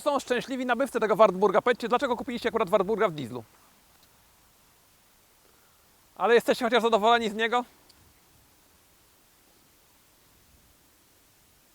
są szczęśliwi nabywcy tego Wartburga. Powiedzcie, dlaczego kupiliście akurat Wartburga w dieslu? Ale jesteście chociaż zadowoleni z niego?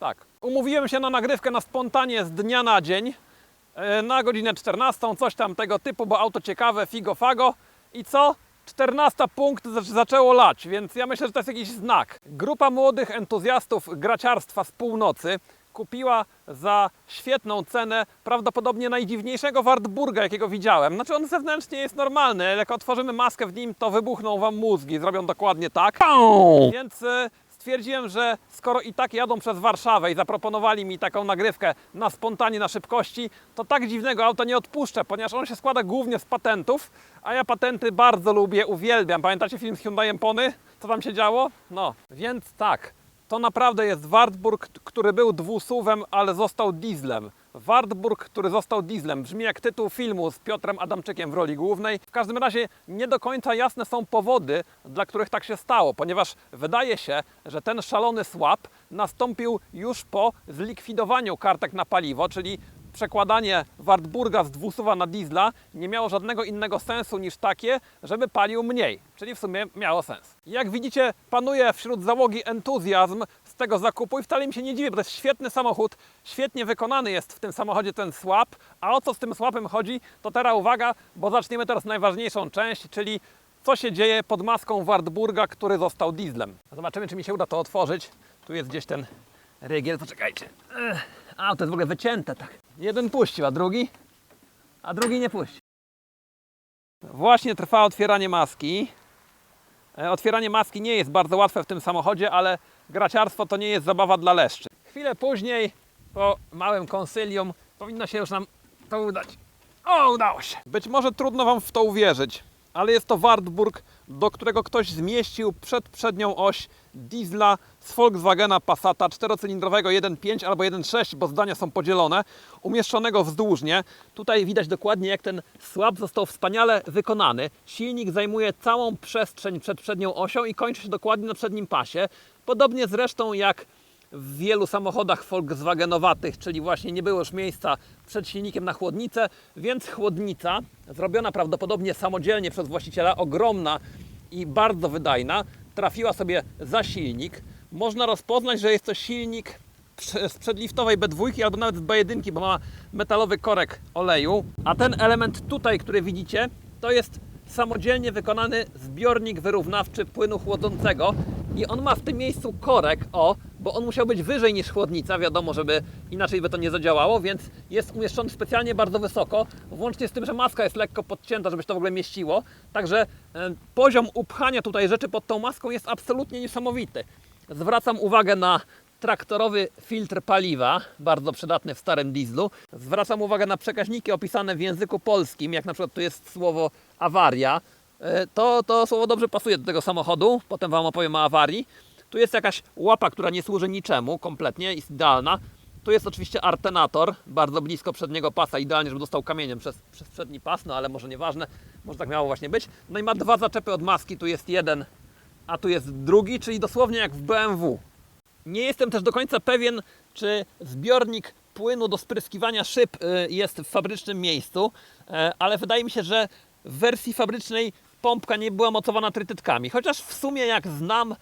Tak. Umówiłem się na nagrywkę na spontanie z dnia na dzień. e, Na godzinę 14, coś tam tego typu, bo auto ciekawe, figo fago. I co? 14 punkt zac- zaczęło lać, więc ja myślę, że to jest jakiś znak. Grupa młodych entuzjastów graciarstwa z północy kupiła za świetną cenę prawdopodobnie najdziwniejszego Wartburga, jakiego widziałem. Znaczy on zewnętrznie jest normalny, ale jak otworzymy maskę w nim, to wybuchną wam mózgi, zrobią dokładnie tak. Więc e, stwierdziłem, że skoro i tak jadą przez Warszawę i zaproponowali mi taką nagrywkę na spontanie, na szybkości, to tak dziwnego auta nie odpuszczę, ponieważ on się składa głównie z patentów, a ja patenty bardzo lubię, uwielbiam. Pamiętacie film z Hyundai Pony? Co tam się działo? No, więc tak. To naprawdę jest Wartburg, który był dwusuwem, ale został dieslem. Wartburg, który został dieslem. Brzmi jak tytuł filmu z Piotrem Adamczykiem w roli głównej. W każdym razie nie do końca jasne są powody, dla których tak się stało, ponieważ wydaje się, że ten szalony swap nastąpił już po zlikwidowaniu kartek na paliwo, czyli przekładanie Wartburga z dwusuwa na diesla nie miało żadnego innego sensu niż takie, żeby palił mniej. Czyli w sumie miało sens. Jak widzicie, panuje wśród załogi entuzjazm z tego zakupu i wcale mi się nie dziwię, bo to jest świetny samochód, świetnie wykonany jest w tym samochodzie ten swap. A o co z tym swapem chodzi, to teraz uwaga, bo zaczniemy teraz najważniejszą część, czyli co się dzieje pod maską Wartburga, który został dieslem. Zobaczymy, czy mi się uda to otworzyć. Tu jest gdzieś ten rygiel, poczekajcie. Ech. A, to jest w ogóle wycięte tak. Jeden puścił, a drugi? A drugi nie puści. Właśnie trwa otwieranie maski. E, Otwieranie maski nie jest bardzo łatwe w tym samochodzie, ale graciarstwo to nie jest zabawa dla leszczy. Chwilę później, po małym konsylium, powinno się już nam to udać. O, udało się. Być może trudno Wam w to uwierzyć, ale jest to Wartburg, do którego ktoś zmieścił przed przednią oś diesla z Volkswagena Passata czterocylindrowego 1.5 albo 1.6, bo zdania są podzielone, umieszczonego wzdłużnie. Tutaj widać dokładnie jak ten słab został wspaniale wykonany. Silnik zajmuje całą przestrzeń przed przednią osią i kończy się dokładnie na przednim pasie. Podobnie zresztą jak w wielu samochodach Volkswagenowatych, czyli właśnie nie było już miejsca przed silnikiem na chłodnicę, więc chłodnica, zrobiona prawdopodobnie samodzielnie przez właściciela, ogromna i bardzo wydajna, trafiła sobie za silnik. Można rozpoznać, że jest to silnik z przedliftowej B2 albo nawet z B1, bo ma metalowy korek oleju. A ten element tutaj, który widzicie, to jest samodzielnie wykonany zbiornik wyrównawczy płynu chłodzącego i on ma w tym miejscu korek, o, bo on musiał być wyżej niż chłodnica, wiadomo, żeby inaczej by to nie zadziałało, więc jest umieszczony specjalnie bardzo wysoko, włącznie z tym, że maska jest lekko podcięta, żeby się to w ogóle mieściło. Także e, poziom upchania tutaj rzeczy pod tą maską jest absolutnie niesamowity. Zwracam uwagę na traktorowy filtr paliwa, bardzo przydatny w starym dieslu. Zwracam uwagę na przekaźniki opisane w języku polskim, jak na przykład tu jest słowo awaria. E, To, to słowo dobrze pasuje do tego samochodu, potem Wam opowiem o awarii. Tu jest jakaś łapa, która nie służy niczemu kompletnie, jest idealna. Tu jest oczywiście artenator, bardzo blisko przedniego pasa, idealnie, żeby dostał kamieniem przez, przez przedni pas, no ale może nieważne, może tak miało właśnie być. No i ma dwa zaczepy od maski, tu jest jeden, a tu jest drugi, czyli dosłownie jak w BMW. Nie jestem też do końca pewien, czy zbiornik płynu do spryskiwania szyb y, jest w fabrycznym miejscu, e, ale wydaje mi się, że w wersji fabrycznej pompka nie była mocowana trytytkami. Chociaż w sumie jak znam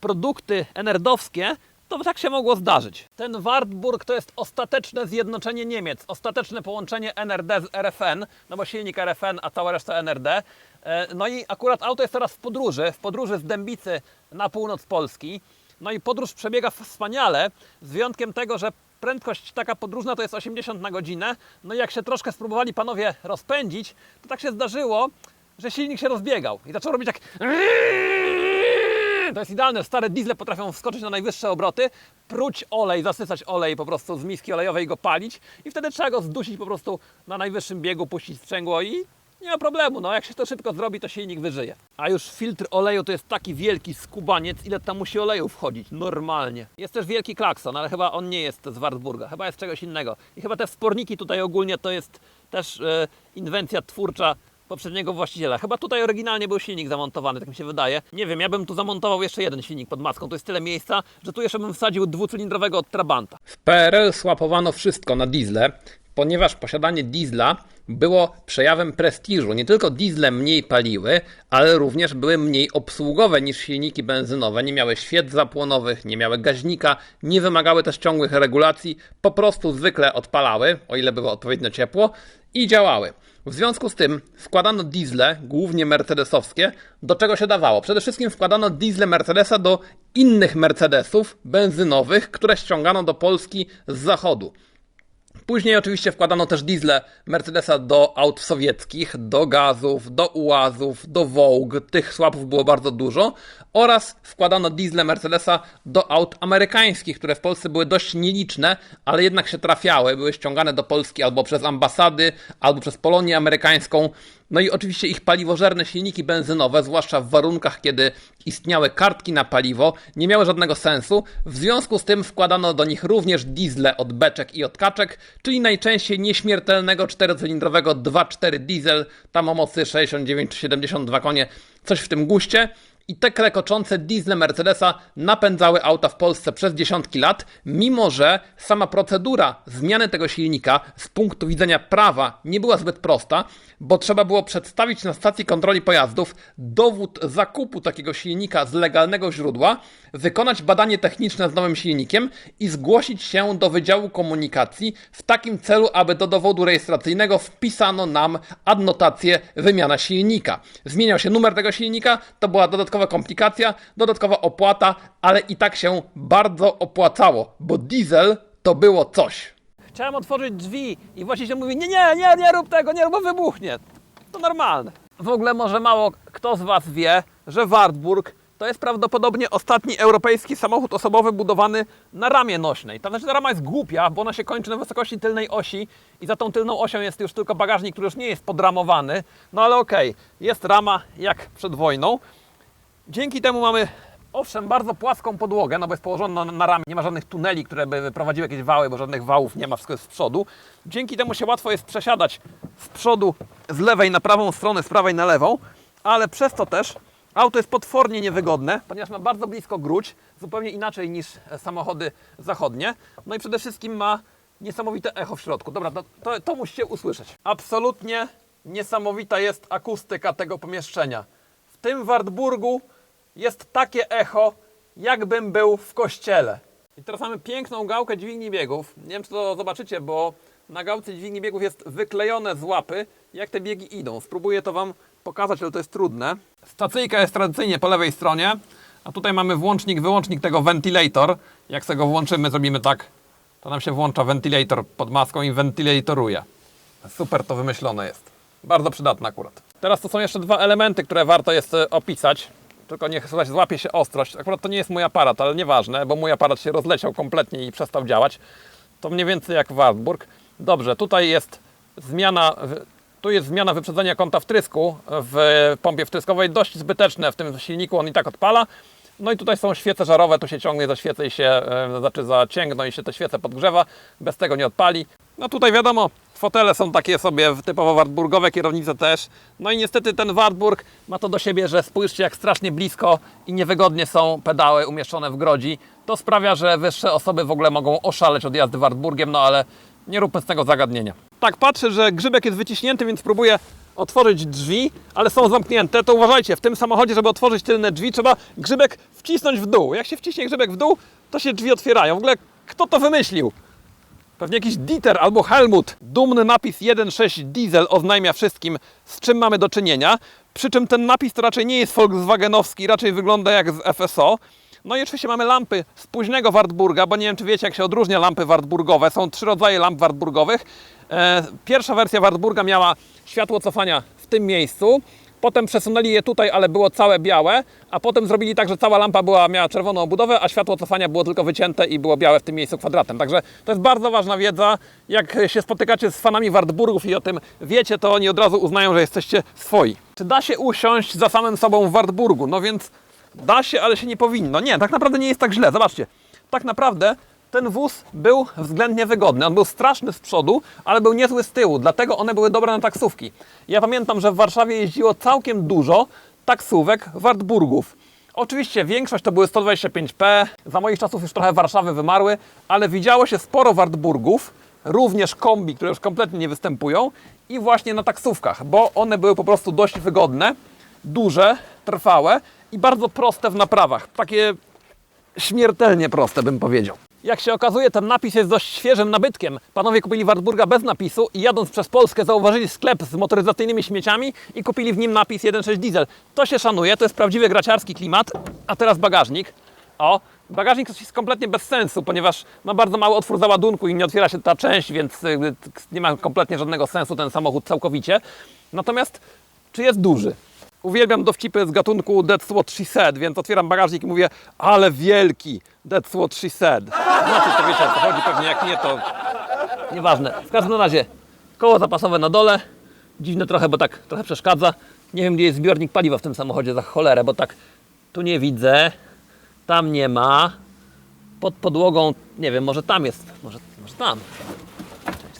produkty enerdowskie, to tak się mogło zdarzyć. Ten Wartburg to jest ostateczne zjednoczenie Niemiec, ostateczne połączenie NRD z RFN, no bo silnik RFN, a cała reszta NRD. E, No i akurat auto jest teraz w podróży, w podróży z Dębicy na północ Polski. No i podróż przebiega wspaniale, z wyjątkiem tego, że prędkość taka podróżna to jest 80 na godzinę. No i jak się troszkę spróbowali panowie rozpędzić, to tak się zdarzyło, że silnik się rozbiegał i zaczął robić tak. To jest idealne. Stare diesle potrafią wskoczyć na najwyższe obroty, pruć olej, zasysać olej po prostu z miski olejowej go palić i wtedy trzeba go zdusić po prostu na najwyższym biegu, puścić sprzęgło i nie ma problemu. No jak się to szybko zrobi, to silnik wyżyje. A już filtr oleju to jest taki wielki skubaniec, ile tam musi oleju wchodzić. Normalnie. Jest też wielki klakson, ale chyba on nie jest z Wartburga. Chyba jest czegoś innego. I chyba te wsporniki tutaj ogólnie to jest też e, inwencja twórcza poprzedniego właściciela. Chyba tutaj oryginalnie był silnik zamontowany, tak mi się wydaje. Nie wiem, ja bym tu zamontował jeszcze jeden silnik pod maską. To jest tyle miejsca, że tu jeszcze bym wsadził dwucylindrowego od Trabanta. W PRL słapowano wszystko na diesle. ponieważ posiadanie diesla było przejawem prestiżu. Nie tylko diesle mniej paliły, ale również były mniej obsługowe niż silniki benzynowe. Nie miały świec zapłonowych, nie miały gaźnika, nie wymagały też ciągłych regulacji, po prostu zwykle odpalały, o ile było odpowiednio ciepło i działały. W związku z tym wkładano diesle, głównie mercedesowskie, do czego się dawało. Przede wszystkim wkładano diesle Mercedesa do innych Mercedesów benzynowych, które ściągano do Polski z zachodu. Później oczywiście wkładano też diesle Mercedesa do aut sowieckich, do gazów, do uazów, do Vogue, tych słapów było bardzo dużo, oraz wkładano diesle Mercedesa do aut amerykańskich, które w Polsce były dość nieliczne, ale jednak się trafiały, były ściągane do Polski albo przez ambasady, albo przez Polonię amerykańską. No i oczywiście ich paliwożerne silniki benzynowe, zwłaszcza w warunkach, kiedy istniały kartki na paliwo, nie miały żadnego sensu. W związku z tym wkładano do nich również diesle od beczek i od kaczek, czyli najczęściej nieśmiertelnego czterocylindrowego 2.4 diesel, tam o mocy 69 czy 72 konie, coś w tym guście. I te klekoczące diesle Mercedesa napędzały auta w Polsce przez dziesiątki lat, mimo że sama procedura zmiany tego silnika z punktu widzenia prawa nie była zbyt prosta, bo trzeba było przedstawić na stacji kontroli pojazdów dowód zakupu takiego silnika z legalnego źródła, wykonać badanie techniczne z nowym silnikiem i zgłosić się do Wydziału Komunikacji w takim celu, aby do dowodu rejestracyjnego wpisano nam adnotację wymiana silnika. Zmieniał się numer tego silnika, to była dodatkowa komplikacja, dodatkowa opłata, ale i tak się bardzo opłacało, bo diesel to było coś. Chciałem otworzyć drzwi i właściciel mówi, nie, nie, nie, nie rób tego, nie bo wybuchnie. To normalne. W ogóle może mało kto z Was wie, że Wartburg to jest prawdopodobnie ostatni europejski samochód osobowy budowany na ramie nośnej. Ta, znaczy, ta rama jest głupia, bo ona się kończy na wysokości tylnej osi i za tą tylną osią jest już tylko bagażnik, który już nie jest podramowany. No ale okej, jest rama jak przed wojną. Dzięki temu mamy, owszem, bardzo płaską podłogę, no bo jest położona na, na ramie, nie ma żadnych tuneli, które by wyprowadziły jakieś wały, bo żadnych wałów nie ma, wszystko jest z przodu. Dzięki temu się łatwo jest przesiadać z przodu, z lewej na prawą stronę, z prawej na lewą, ale przez to też auto jest potwornie niewygodne, ponieważ ma bardzo blisko gruć, zupełnie inaczej niż e, samochody zachodnie. No i przede wszystkim ma niesamowite echo w środku. Dobra, to, to, musicie usłyszeć. Absolutnie niesamowita jest akustyka tego pomieszczenia. W tym Wartburgu jest takie echo, jakbym był w kościele. I teraz mamy piękną gałkę dźwigni biegów. Nie wiem, czy to zobaczycie, bo na gałce dźwigni biegów jest wyklejone z łapy, jak te biegi idą. Spróbuję to Wam pokazać, ale to jest trudne. Stacyjka jest tradycyjnie po lewej stronie, a tutaj mamy włącznik, wyłącznik tego ventilator. Jak sobie go włączymy, zrobimy tak, to nam się włącza ventilator pod maską i wentylatoruje. Super to wymyślone jest. Bardzo przydatne akurat. Teraz to są jeszcze dwa elementy, które warto jest e, opisać. Tylko niech słuchajcie, złapie się ostrość. Akurat to nie jest mój aparat, ale nieważne, bo mój aparat się rozleciał kompletnie i przestał działać. To mniej więcej jak Wartburg. Dobrze, tutaj jest zmiana, tu jest zmiana wyprzedzenia kąta wtrysku w pompie wtryskowej. Dość zbyteczne w tym silniku, on i tak odpala. No i tutaj są świece żarowe, tu się ciągnie za świecę i się, e, znaczy za cięgno i się te świece podgrzewa. Bez tego nie odpali. No tutaj wiadomo, fotele są takie sobie typowo wartburgowe, kierownice też. No i niestety ten Wartburg ma to do siebie, że spójrzcie jak strasznie blisko i niewygodnie są pedały umieszczone w grodzi. To sprawia, że wyższe osoby w ogóle mogą oszaleć od jazdy Wartburgiem, no ale nie róbmy z tego zagadnienia. Tak, patrzę, że grzybek jest wyciśnięty, więc próbuję otworzyć drzwi, ale są zamknięte. To uważajcie, w tym samochodzie, żeby otworzyć tylne drzwi, trzeba grzybek wcisnąć w dół. Jak się wciśnie grzybek w dół, to się drzwi otwierają. W ogóle kto to wymyślił? Pewnie jakiś Dieter albo Helmut. Dumny napis 1.6 diesel oznajmia wszystkim, z czym mamy do czynienia. Przy czym ten napis to raczej nie jest Volkswagenowski, raczej wygląda jak z FSO. No i oczywiście mamy lampy z późnego Wartburga, bo nie wiem czy wiecie jak się odróżnia lampy Wartburgowe. Są trzy rodzaje lamp Wartburgowych. E, pierwsza wersja Wartburga miała światło cofania w tym miejscu. Potem przesunęli je tutaj, ale było całe białe, a potem zrobili tak, że cała lampa była, miała czerwoną obudowę, a światło cofania było tylko wycięte i było białe w tym miejscu kwadratem. Także to jest bardzo ważna wiedza. Jak się spotykacie z fanami Wartburgów i o tym wiecie, to oni od razu uznają, że jesteście swoi. Czy da się usiąść za samym sobą w Wartburgu? No więc da się, ale się nie powinno. Nie, tak naprawdę nie jest tak źle. Zobaczcie, tak naprawdę ten wóz był względnie wygodny. On był straszny z przodu, ale był niezły z tyłu, dlatego one były dobre na taksówki. Ja pamiętam, że w Warszawie jeździło całkiem dużo taksówek Wartburgów. Oczywiście większość to były 125p, za moich czasów już trochę Warszawy wymarły, ale widziało się sporo Wartburgów, również kombi, które już kompletnie nie występują i właśnie na taksówkach, bo one były po prostu dość wygodne, duże, trwałe i bardzo proste w naprawach. Takie śmiertelnie proste bym powiedział. Jak się okazuje, ten napis jest dość świeżym nabytkiem. Panowie kupili Wartburga bez napisu i jadąc przez Polskę zauważyli sklep z motoryzacyjnymi śmieciami i kupili w nim napis 1.6 diesel. To się szanuje, to jest prawdziwy graciarski klimat. A teraz bagażnik. O, bagażnik jest kompletnie bez sensu, ponieważ ma bardzo mały otwór załadunku i nie otwiera się ta część, więc y, nie ma kompletnie żadnego sensu ten samochód całkowicie. Natomiast czy jest duży? Uwielbiam dowcipy z gatunku what she said, więc otwieram bagażnik i mówię, ale wielki, what she said. Znaczy to wiecie co chodzi, pewnie jak nie to nieważne. W każdym razie koło zapasowe na dole, dziwne trochę, bo tak trochę przeszkadza. Nie wiem gdzie jest zbiornik paliwa w tym samochodzie za cholerę, bo tak tu nie widzę, tam nie ma. Pod podłogą, nie wiem, może tam jest, może, może tam.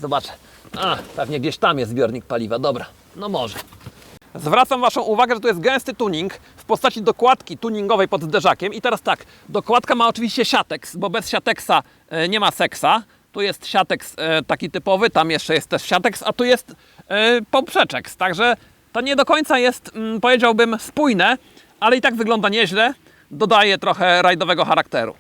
Zobaczę. A, pewnie gdzieś tam jest zbiornik paliwa, dobra, no może. Zwracam Waszą uwagę, że tu jest gęsty tuning w postaci dokładki tuningowej pod zderzakiem. I teraz tak, dokładka ma oczywiście siateks, bo bez siateksa e, nie ma seksa. Tu jest siateks e, taki typowy, tam jeszcze jest też siateks, a tu jest e, poprzeczeks. Także to nie do końca jest, mm, powiedziałbym, spójne, ale i tak wygląda nieźle. Dodaje trochę rajdowego charakteru.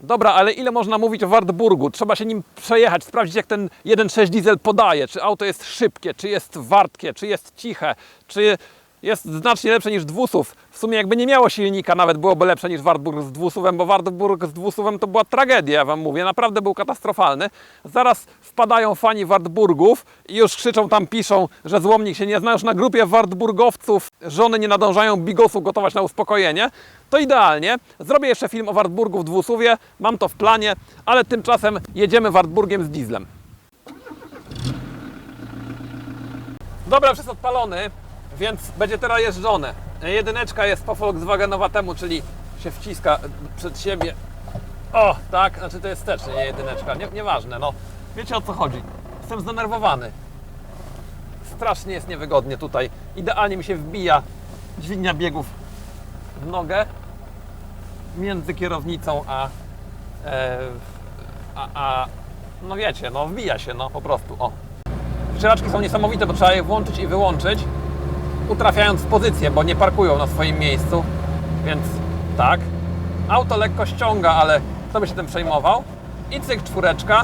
Dobra, ale ile można mówić o Wartburgu? Trzeba się nim przejechać, sprawdzić jak ten 1.6 diesel podaje, czy auto jest szybkie, czy jest wartkie, czy jest ciche, czy jest znacznie lepsze niż dwusów. W sumie jakby nie miało silnika, nawet byłoby lepsze niż Wartburg z dwusuwem, bo Wartburg z dwusuwem to była tragedia, ja Wam mówię, naprawdę był katastrofalny. Zaraz wpadają fani Wartburgów i już krzyczą tam, piszą, że złomnik się nie zna, już na grupie Wartburgowców żony nie nadążają bigosu gotować na uspokojenie. To idealnie. Zrobię jeszcze film o Wartburgu w dwusuwie, mam to w planie, ale tymczasem jedziemy Wartburgiem z dieslem. Dobra, jest odpalony, więc będzie teraz jeżdżone. Jedyneczka jest po Volkswagenowatemu, czyli się wciska przed siebie. O, tak, znaczy to jest wstecznie, nie jedyneczka, nie, nieważne, no. Wiecie o co chodzi. Jestem zdenerwowany. Strasznie jest niewygodnie tutaj. Idealnie mi się wbija dźwignia biegów w nogę między kierownicą a, e, a, a no wiecie, no wbija się, no po prostu, o. Wycieraczki są niesamowite, bo trzeba je włączyć i wyłączyć, utrafiając w pozycję, bo nie parkują na swoim miejscu, więc tak. Auto lekko ściąga, ale kto by się tym przejmował? I cyk czwóreczka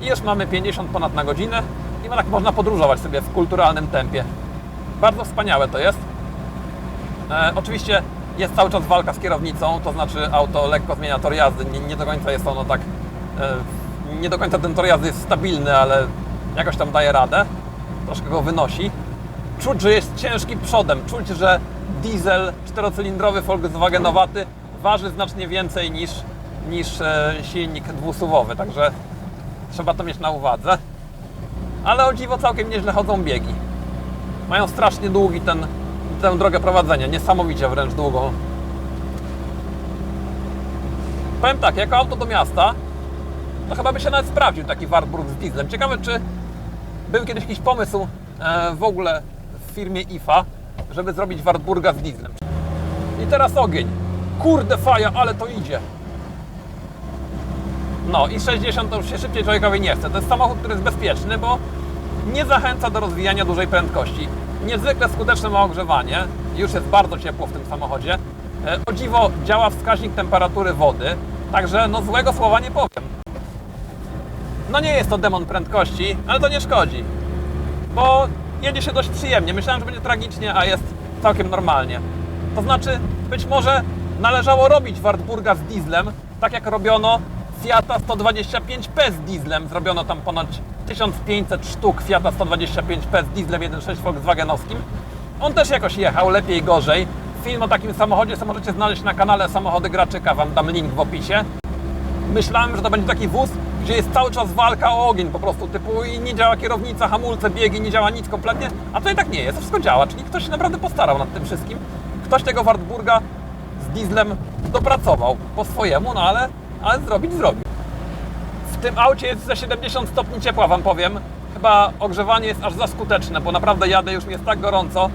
i już mamy 50 ponad na godzinę i tak można podróżować sobie w kulturalnym tempie. Bardzo wspaniałe to jest. E, oczywiście jest cały czas walka z kierownicą, to znaczy auto lekko zmienia tor jazdy. Nie, nie do końca jest ono tak. E, nie do końca ten tor jazdy jest stabilny, ale jakoś tam daje radę. Troszkę go wynosi. Czuć, że jest ciężki przodem. Czuć, że diesel czterocylindrowy Volkswagenowaty waży znacznie więcej niż, niż e, silnik dwusuwowy. Także trzeba to mieć na uwadze. Ale o dziwo całkiem nieźle chodzą biegi. Mają strasznie długi ten, tę drogę prowadzenia, niesamowicie wręcz długą. Powiem tak, jako auto do miasta, to chyba by się nawet sprawdził taki Wartburg z dieslem. Ciekawe, czy był kiedyś jakiś pomysł e, w ogóle firmie IFA, żeby zrobić Wartburga z dieslem. I teraz ogień. Kurde faja, ale to idzie. No i 60 to już się szybciej człowiekowi nie chce. To jest samochód, który jest bezpieczny, bo nie zachęca do rozwijania dużej prędkości. Niezwykle skuteczne ma ogrzewanie. Już jest bardzo ciepło w tym samochodzie. E, O dziwo działa wskaźnik temperatury wody, także no złego słowa nie powiem. No nie jest to demon prędkości, ale to nie szkodzi, bo jedzie się dość przyjemnie. Myślałem, że będzie tragicznie, a jest całkiem normalnie. To znaczy, być może należało robić Wartburga z dieslem, tak jak robiono Fiata 125P z dieslem. Zrobiono tam ponad 1500 sztuk Fiata 125P z dieslem 1.6 Volkswagenowskim. On też jakoś jechał, lepiej, gorzej. Film o takim samochodzie sobie możecie znaleźć na kanale Samochody Graczyka, Wam dam link w opisie. Myślałem, że to będzie taki wóz, gdzie jest cały czas walka o ogień po prostu, typu i nie działa kierownica, hamulce, biegi, nie działa nic kompletnie, a i tak nie jest, wszystko działa, czyli ktoś się naprawdę postarał nad tym wszystkim. Ktoś tego Wartburga z dieslem dopracował po swojemu, no ale, ale zrobić zrobił. W tym aucie jest ze 70 stopni ciepła, Wam powiem. Chyba ogrzewanie jest aż za skuteczne, bo naprawdę jadę, już mi jest tak gorąco.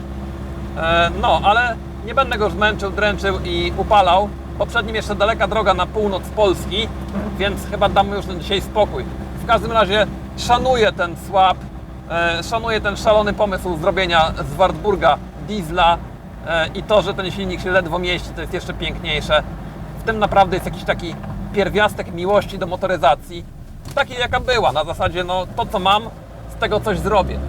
E, no, ale nie będę go już męczył, dręczył i upalał. Bo przed nim jeszcze daleka droga na północ Polski, więc chyba dam mu już na dzisiaj spokój. W każdym razie szanuję ten swap, e, szanuję ten szalony pomysł zrobienia z Wartburga diesla e, i to, że ten silnik się ledwo mieści, to jest jeszcze piękniejsze. W tym naprawdę jest jakiś taki pierwiastek miłości do motoryzacji, takiej jaka była, na zasadzie no to co mam, z tego coś zrobię.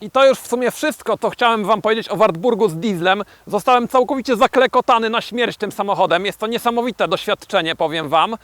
I to już w sumie wszystko, co chciałem Wam powiedzieć o Wartburgu z dieslem. Zostałem całkowicie zaklekotany na śmierć tym samochodem. Jest to niesamowite doświadczenie, powiem Wam.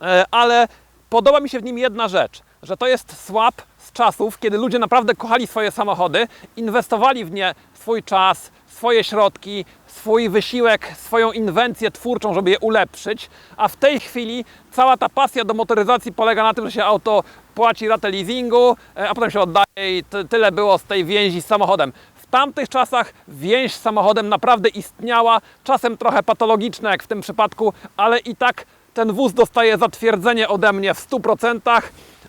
E, Ale podoba mi się w nim jedna rzecz, że to jest swap z czasów, kiedy ludzie naprawdę kochali swoje samochody, inwestowali w nie swój czas, swoje środki, swój wysiłek, swoją inwencję twórczą, żeby je ulepszyć, a w tej chwili cała ta pasja do motoryzacji polega na tym, że się auto płaci ratę leasingu, e, a potem się oddaje i ty- tyle było z tej więzi z samochodem. W tamtych czasach więź z samochodem naprawdę istniała, czasem trochę patologiczna jak w tym przypadku, ale i tak ten wóz dostaje zatwierdzenie ode mnie w 100%,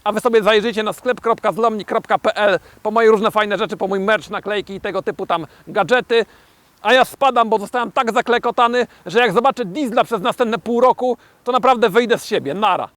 a wy sobie zajrzyjcie na sklep.zlomnik.pl po moje różne fajne rzeczy, po mój merch, naklejki i tego typu tam gadżety. A ja spadam, bo zostałem tak zaklekotany, że jak zobaczę diesla przez następne pół roku, to naprawdę wyjdę z siebie. Nara.